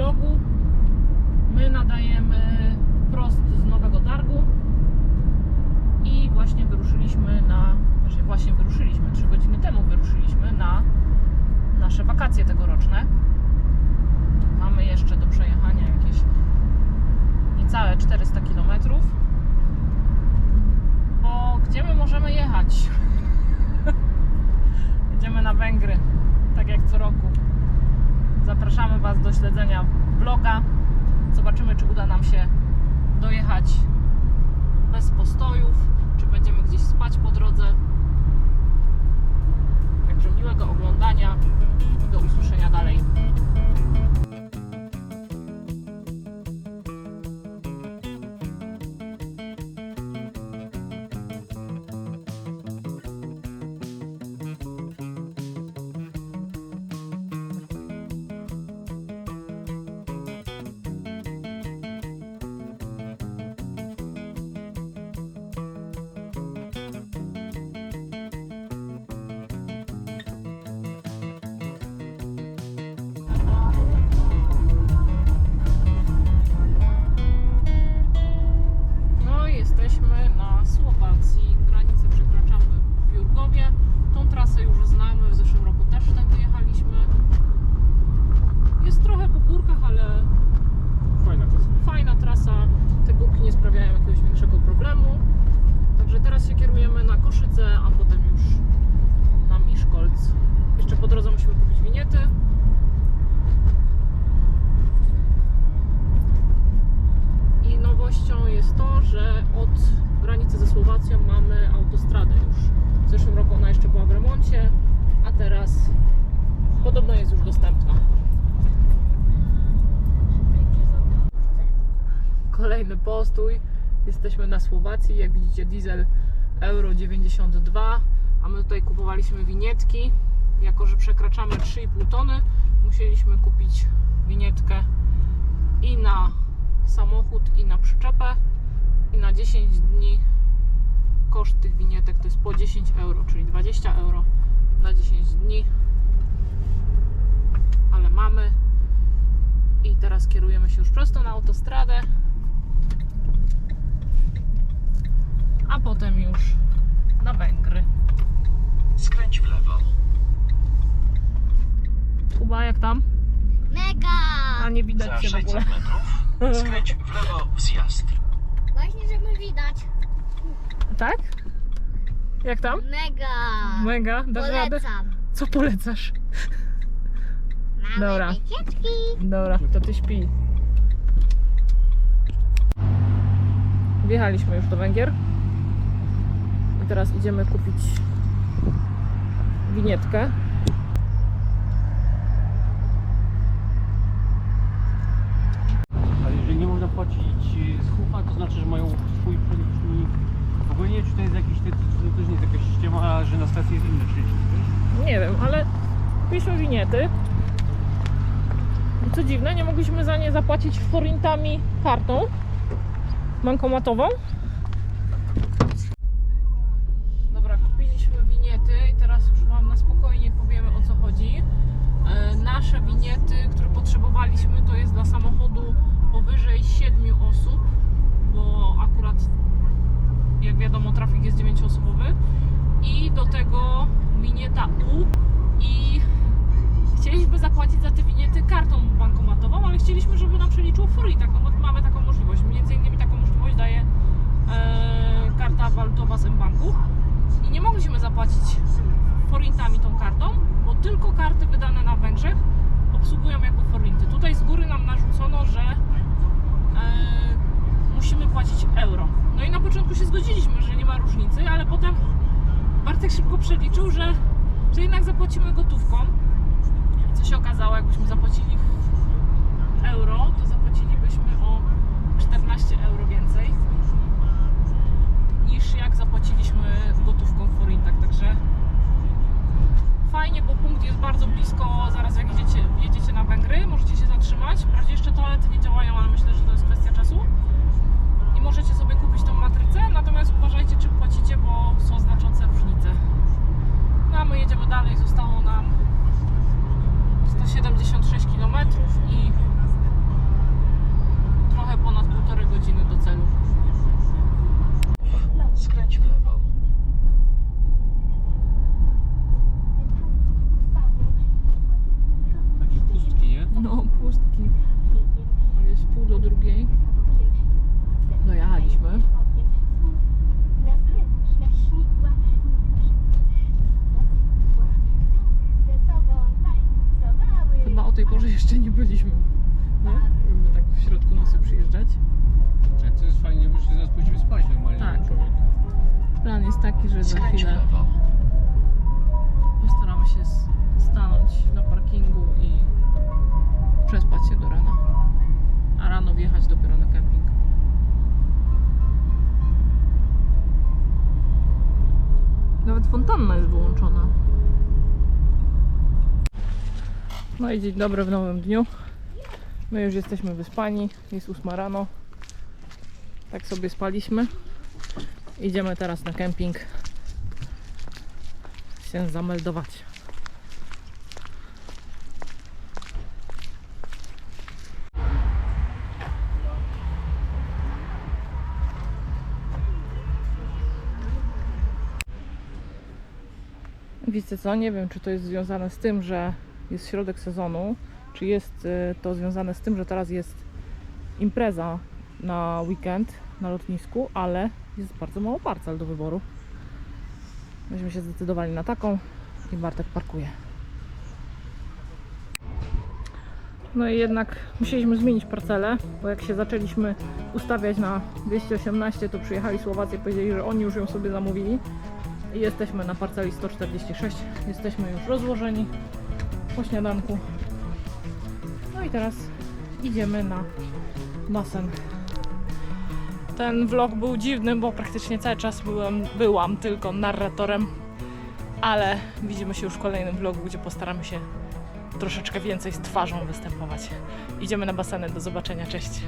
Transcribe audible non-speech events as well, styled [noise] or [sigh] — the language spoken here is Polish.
vlogu. My nadajemy prost z Nowego Targu i właśnie wyruszyliśmy na, znaczy właśnie wyruszyliśmy, 3 godziny temu wyruszyliśmy na nasze wakacje tegoroczne. Mamy jeszcze do przejechania jakieś niecałe 400 km. Bo gdzie my możemy jechać? [laughs] Jedziemy na Węgry, tak jak co roku. Zapraszamy Was do śledzenia vloga. Zobaczymy, czy uda nam się dojechać bez postojów, czy będziemy gdzieś spać po drodze. A potem już na Miszkolc. Jeszcze po drodze musimy kupić winiety. I nowością jest to, że od granicy ze Słowacją mamy autostradę już. W zeszłym roku ona jeszcze była w remoncie, a teraz podobno jest już dostępna. Kolejny postój. Jesteśmy na Słowacji. Jak widzicie, diesel euro 92, a my tutaj kupowaliśmy winietki. Jako, że przekraczamy 3,5 tony, musieliśmy kupić winietkę i na samochód, i na przyczepę. I na 10 dni koszt tych winietek to jest po 10 euro, czyli 20 euro na 10 dni. Ale mamy. I teraz kierujemy się już prosto na autostradę. A potem już na Węgry. Skręć w lewo. Kuba, jak tam? Mega! A nie Za cię w ogóle. 600 metrów [laughs] skręć w lewo w zjazd. Właśnie, żeby widać. Tak? Jak tam? Mega! Mega, dasz radę? Polecam. Co polecasz? Małe Dobra. wycieczki. Dobra, to ty śpi. Wjechaliśmy już do Węgier. I teraz idziemy kupić winietkę. Ale jeżeli płacić e, z hufa, to znaczy, że mają swój przelicznik. W ogóle nie wiem, czy to jest jakiś, to, to też nie jest jakaś ściema, że na stacji jest inny przelicznik. Nie wiem, ale kupiliśmy winiety. I co dziwne, nie mogliśmy za nie zapłacić forintami kartą bankomatową. Dobra, kupiliśmy winiety i teraz już Wam na spokojnie powiemy o co chodzi. E, Nasze winiety, które potrzebowaliśmy, to jest dla samochodu powyżej 7 osób, bo akurat jak wiadomo trafik jest 9-osobowy i do tego winieta U. I chcieliśmy zapłacić za te winiety kartą bankomatową, ale chcieliśmy, żeby nam przeliczyło forintach, no bo mamy taką możliwość. Między innymi taką możliwość daje e, karta walutowa z M-Banku. I nie mogliśmy zapłacić forintami tą kartą, bo tylko karty wydane na Węgrzech obsługują jakby forinty. Tutaj z góry nam narzucono, że e, musimy płacić euro. No i na początku się zgodziliśmy, że nie ma różnicy, ale potem Bartek szybko przeliczył, że, że jednak zapłacimy gotówką. I co się okazało, jakbyśmy zapłacili w euro, to zapłacilibyśmy o 14 euro więcej niż jak zapłaciliśmy gotówką w forintach. Także fajnie, bo punkt jest bardzo blisko. Zaraz jak jedziecie, jedziecie na Węgry, możecie się zatrzymać. Wprawdzie jeszcze toalety nie działają, ale myślę, że to jest kwestia czasu możecie sobie kupić tą matrycę, natomiast uważajcie czy płacicie, bo są znaczące różnice. No a my jedziemy dalej, zostało nam 176 km i trochę ponad półtorej godziny do celu. Skręć w lewo. Byliśmy. Nie? Żeby tak w środku nocy przyjeżdżać. Tak, to jest fajnie, bo się zaraz pójdziemy spać normalnie. Tak. Człowiek. Plan jest taki, że za chwilę postaramy się s- stanąć na parkingu i przespać się do rana. A rano wjechać dopiero na kemping. Nawet fontanna jest wyłączona. No i dzień dobry w nowym dniu. My już jesteśmy wyspani. Jest 8 rano. Tak sobie spaliśmy. Idziemy teraz na kemping się zameldować. Wiecie co, nie wiem czy to jest związane z tym, że jest środek sezonu, czy jest y, to związane z tym, że teraz jest impreza na weekend na lotnisku, ale jest bardzo mało parcel do wyboru. Myśmy się zdecydowali na taką i Bartek parkuje. No i jednak musieliśmy zmienić parcelę, bo jak się zaczęliśmy ustawiać na 218, to przyjechali Słowacy i powiedzieli, że oni już ją sobie zamówili. I jesteśmy na parceli 146. Jesteśmy już rozłożeni po śniadanku. No i teraz idziemy na basen. Ten vlog był dziwny, bo praktycznie cały czas byłem, byłam tylko narratorem, ale widzimy się już w kolejnym vlogu, gdzie postaramy się troszeczkę więcej z twarzą występować. Idziemy na baseny, do zobaczenia, cześć!